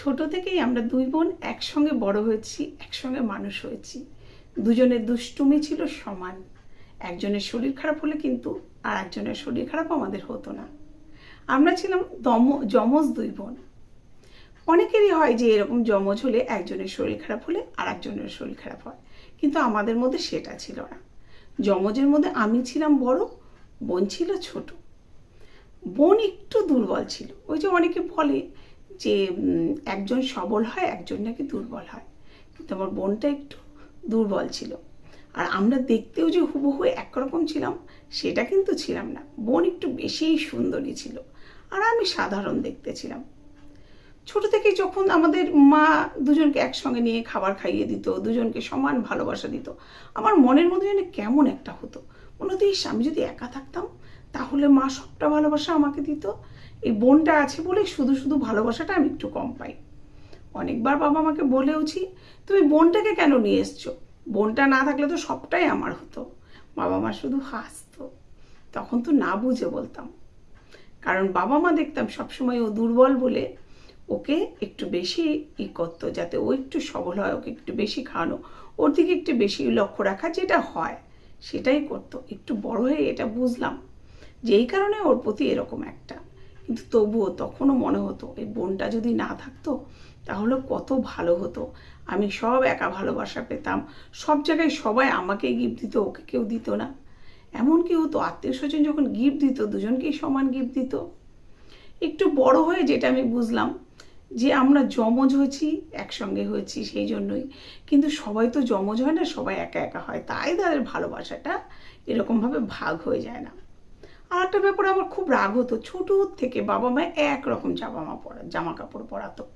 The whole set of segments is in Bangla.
ছোট থেকেই আমরা দুই বোন একসঙ্গে বড় হয়েছি, একসঙ্গে মানুষ হয়েছি। দুজনের দুষ্টুমি ছিল সমান। একজনের শরীর খারাপ হলে কিন্তু আর একজনের শরীর খারাপ আমাদের হতো না। আমরা ছিলাম দম, যমজ দুই বোন। অনেকেরই হয় যে এরকম যমজ হলে একজনের শরীর খারাপ হলে আর একজনের শরীর খারাপ হয়, কিন্তু আমাদের মধ্যে সেটা ছিল না। যমজের মধ্যে আমি ছিলাম বড়, বোন ছিল ছোট। বোন একটু দুর্বল ছিল। ওই যে অনেকে বলে যে একজন সবল হয়, একজন নাকি দুর্বল হয়। কিন্তু আমার বোনটা একটু দুর্বল ছিল। আর আমরা দেখতেও যে হুবহু একরকম ছিলাম, সেটা কিন্তু ছিলাম না। বোন একটু বেশিই সুন্দরী ছিল, আর আমি সাধারণ দেখতে ছিলাম। ছোট থেকে যখন আমাদের মা দুজনকে একসঙ্গে নিয়ে খাবার খাইয়ে দিত, দুজনকে সমান ভালোবাসা দিত, আমার মনের মধ্যে যেন কেমন একটা হতো। মনে হতো আমি যদি একা থাকতাম, তাহলে মা সবটা ভালোবাসা আমাকে দিত এই বোনটা আছে বলে শুধু শুধু ভালোবাসাটা আমি একটু কম পাই। অনেকবার বাবা আমাকে বলেওছি, তুমি বোনটাকে কেন নিয়ে এসছো? বোনটা না থাকলে তো সবটাই আমার হতো। বাবা মা শুধু হাসতো। তখন তো না বুঝে বলতাম। কারণ বাবা মা দেখতাম সবসময় ও দুর্বল বলে ওকে একটু বেশি ই করতো, যাতে ও একটু সবল হয়, ওকে একটু বেশি খাওয়ানো। ওর দিকে একটু বেশি লক্ষ্য রাখা যেটা হয়, সেটাই করতো। একটু বড় হয়ে এটা বুঝলাম যেই কারণে ওর প্রতি এরকম একটা কিন্তু তবুও তখনও মনে হতো, এই বোনটা যদি না থাকতো, তাহলে কত ভালো হতো। আমি সব একা ভালোবাসা পেতাম। সব জায়গায় সবাই আমাকে গিফট দিত, ওকে কেউ দিত না। এমন কি হতো আত্মীয় স্বজন যখন গিফট দিত, দুজনকেই সমান গিফট দিত। একটু বড় হয়ে যেটা আমি বুঝলাম, যে আমরা যমজ হয়েছি, একসঙ্গে হয়েছি সেই জন্যই। কিন্তু সবাই তো জমজ হয় না, সবাই একা একা হয়। তাই তাদের ভালোবাসাটা এরকমভাবে ভাগ হয়ে যায় না। আর একটা ব্যাপারে আমার খুব রাগ হতো। ছোট থেকে বাবা মা একরকম জামা মা পরা জামা কাপড় পরাতো।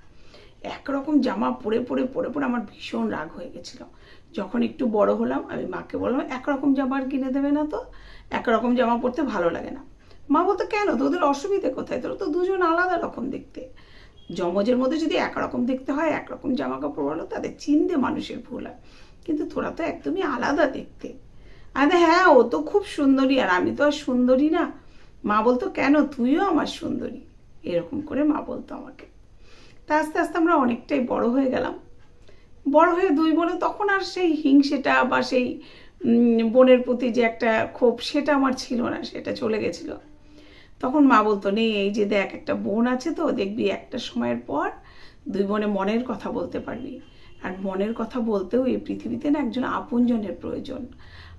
একরকম জামা পরে পরে পরে পরে আমার ভীষণ রাগ হয়ে গেছিল। যখন একটু বড় হলাম, আমি মাকে বললাম, একরকম জামা আর কিনে দেবে না তো? একরকম জামা পরতে ভালো লাগে না। মা বলতো, কেন? তোদের অসুবিধে কোথায়? তোরা তো দুজন আলাদা রকম দেখতে। যমজের মধ্যে যদি একরকম দেখতে হয়, একরকম জামা কাপড় বলো তাদের চিনতে মানুষের ভুল হয়। কিন্তু তোরা তো একদমই আলাদা দেখতে। আরে হ্যাঁ ও তো খুব সুন্দরী, আর আমি তো আর সুন্দরী না। মা বলতো, কেন? তুইও আমার সুন্দরী। এরকম করে মা বলতো আমাকে। তা আস্তে আস্তে আমরা অনেকটাই বড় হয়ে গেলাম। বড় হয়ে দুই বোনে তখন আর সেই হিংসেটা বা সেই বোনের প্রতি যে একটা ক্ষোভ, সেটা আমার ছিল না, সেটা চলে গেছিল। তখন মা বলতো নেই এই যে দেখ, একটা বোন আছে তো, দেখবি একটা সময়ের পর দুই বোনে মনের কথা বলতে পারবি। আর মনের কথা বলতেও এই পৃথিবীতে না একজন আপনজনের প্রয়োজন।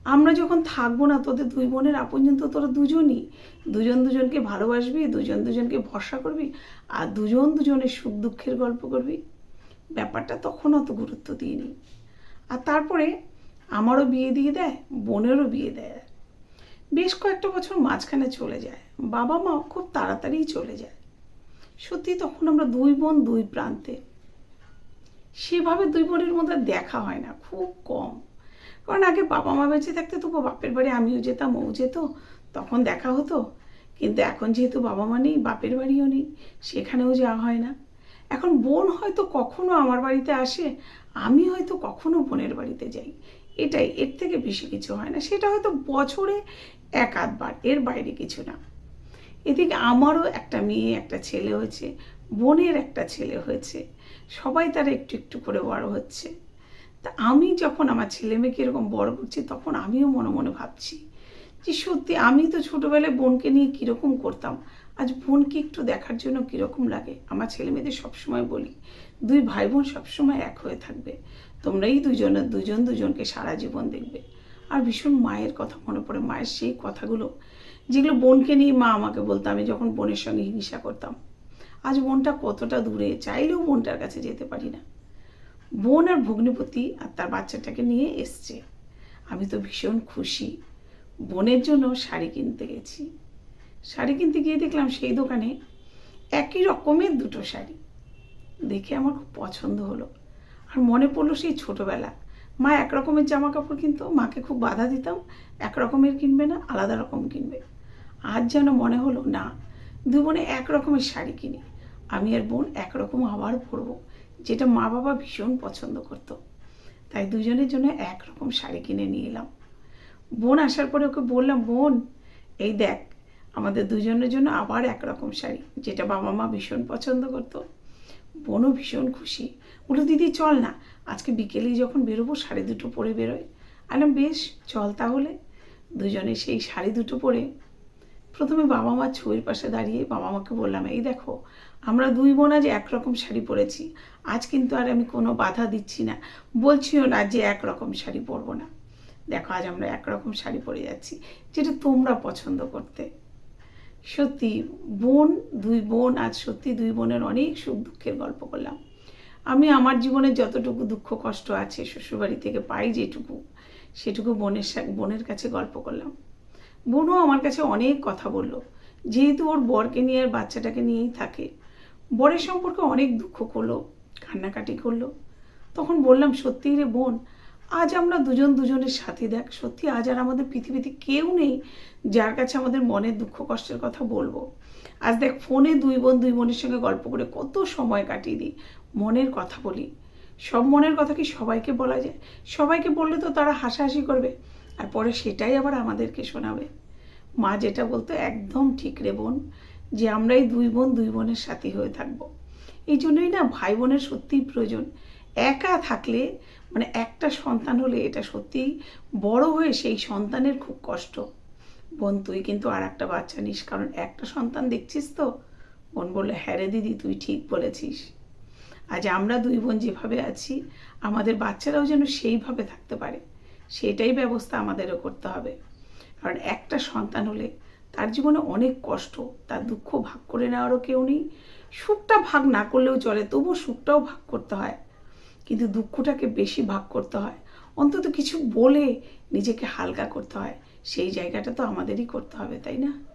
আমরা যখন থাকব না, তোদের দুই বোনের আপনজন তো তোরা দুজনই। দুজন দুজনকে ভালোবাসবি, দুজন দুজনকে ভরসা করবি, আর দুজন দুজনের সুখ দুঃখের গল্প করবি। ব্যাপারটা তখন অত গুরুত্ব দিইনি। আর তারপরে আমারও বিয়ে দিয়ে দেয়, বোনেরও বিয়ে দেয়। বেশ কয়েকটা বছর মাঝখানে চলে যায়। বাবা মা খুব তাড়াতাড়ি চলে যায়। সত্যি তখন আমরা দুই বোন দুই প্রান্তে। সেভাবে দুই বোনের মধ্যে দেখা হয় না, খুব কম। কারণ আগে বাবা মা বেঁচে থাকতে তবু বাপের বাড়ি আমিও যেতাম, ও যেত, তখন দেখা হতো। কিন্তু এখন যেহেতু বাবা মা নেই, বাপের বাড়িও নেই, সেখানেও যাওয়া হয় না। এখন বোন হয়তো কখনো আমার বাড়িতে আসে, আমি হয়তো কখনো বোনের বাড়িতে যাই। এটাই, এর থেকে বেশি কিছু হয় না। সেটা হয়তো বছরে এক আধবার, এর বাইরে কিছু না। এদিকে আমারও একটা মেয়ে, একটা ছেলে হয়েছে বোনের একটা ছেলে হয়েছে। সবাই তারা একটু একটু করে বড় হচ্ছে। তা আমি যখন আমার ছেলে মেয়েকে এরকম বড় করছি, তখন আমিও মনে মনে ভাবছি যে সত্যি আমি তো ছোটোবেলায় বোনকে নিয়ে কীরকম করতাম? আজ বোনকে একটু দেখার জন্য কীরকম লাগে? আমার ছেলে মেয়েদের সবসময় বলি, দুই ভাই বোন সবসময় এক হয়ে থাকবে। তোমরাই দুজনে, দুজন দুজনকে সারা জীবন দেখবে। আর ভীষণ মায়ের কথা মনে পড়ে। মায়ের সেই কথাগুলো, যেগুলো বোনকে নিয়ে মা আমাকে বলতো, আমি যখন বোনের সঙ্গে হিংসা করতাম। আজ বোনটা কতটা দূরে? চাইলেও বোনটার কাছে যেতে পারি না। বোন আর ভগ্নিপতি আর তার বাচ্চাটাকে নিয়ে এসছে। আমি তো ভীষণ খুশি। বোনের জন্য শাড়ি কিনতে গেছি। শাড়ি কিনতে গিয়ে দেখলাম সেই দোকানে একই রকমের দুটো শাড়ি। দেখে আমার খুব পছন্দ হলো। আর মনে পড়ল সেই ছোটোবেলা। মা এক রকমের জামা কাপড় কিনতো, মাকে খুব বাধা দিতাম, এক রকমের কিনবে না, আলাদা রকম কিনবে। আজ যেন মনে হলো, না দু বোনে এক রকমের শাড়ি কিনি। আমি আর বোন একরকম আবার পরবো, যেটা মা বাবা ভীষণ পছন্দ করতো। তাই দুজনের জন্য একরকম শাড়ি কিনে নিয়ে এলাম। বোন আসার পরে ওকে বললাম, বোন, এই দেখ, আমাদের দুজনের জন্য আবার একরকম শাড়ি, যেটা বাবা মা ভীষণ পছন্দ করতো। বোনও ভীষণ খুশি। বলল, দিদি, চল না, আজকে বিকেলেই যখন বেরোবো শাড়ি দুটো পরে বেরোয়। আলাম বেশ, চল তাহলে। দুজনে সেই শাড়ি দুটো পরে প্রথমে বাবা মার ছবির পাশে দাঁড়িয়ে বাবা মাকে বললাম, এই দেখো, আমরা দুই বোন আজ একরকম শাড়ি পরেছি। আজ কিন্তু আর আমি কোনো বাধা দিচ্ছি না। বলছিও না যে একরকম শাড়ি পরবো না। দেখো, আজ আমরা একরকম শাড়ি পরে যাচ্ছি, যেটা তোমরা পছন্দ করতে। সত্যি, বোন, দুই বোন, আজ সত্যি দুই বোনের অনেক সুখ দুঃখের গল্প করলাম আমি আমার জীবনে যতটুকু দুঃখ কষ্ট আছে, শ্বশুরবাড়ি থেকে পাই যেটুকু, সেটুকু বোনের বোনের কাছে গল্প করলাম। বোনও আমার কাছে অনেক কথা বলল। যেহেতু ওর বরকে নিয়ে আর বাচ্চাটাকে নিয়েই থাকে। বরের সম্পর্কে অনেক দুঃখ করল, কান্নাকাটি করল। তখন বললাম, সত্যি রে বোন, আজ আমরা দুজন দুজনের সাথী দেখ, সত্যি আজ আর আমাদের পৃথিবীতে কেউ নেই যার কাছে আমাদের মনের দুঃখ কষ্টের কথা বলব। আজ দেখ, ফোনে দুই বোন দুই বোনের সঙ্গে গল্প করে কত সময় কাটিয়ে দিই, মনের কথা বলি। সব মনের কথা কি সবাইকে বলা যায়? সবাইকে বললে তো তারা হাসাহাসি করবে। আর পরে সেটাই আবার আমাদেরকে শোনাবে। মা যেটা বলতো, একদম ঠিক রে বোন, যে আমরাই দুই বোন, দুই বোনের সাথী হয়ে থাকব। এই জন্যই না ভাই বোনের সত্যিই প্রয়োজন। একা থাকলে মানে একটা সন্তান হলে এটা সত্যিই বড় হয়ে সেই সন্তানের খুব কষ্ট। বোন, তুই কিন্তু আর একটা বাচ্চা নিস, কারণ একটা সন্তান দেখছিস তো? বোন বললে হ্যাঁ রে দিদি, তুই ঠিক বলেছিস। আজ আমরা দুই বোন যেভাবে আছি, আমাদের বাচ্চারাও যেন সেইভাবে থাকতে পারে। সেটাই ব্যবস্থা আমাদেরও করতে হবে। কারণ একটা সন্তান হলে তার জীবনে অনেক কষ্ট, তার দুঃখ ভাগ করে নেওয়ারও কেউ নেই। সুখটা ভাগ না করলেও চলে, তবুও সুখটাও ভাগ করতে হয়। কিন্তু দুঃখটাকে বেশি ভাগ করতে হয়। অন্তত কিছু বলে নিজেকে হালকা করতে হয়। সেই জায়গাটা তো আমাদেরই করতে হবে, তাই না?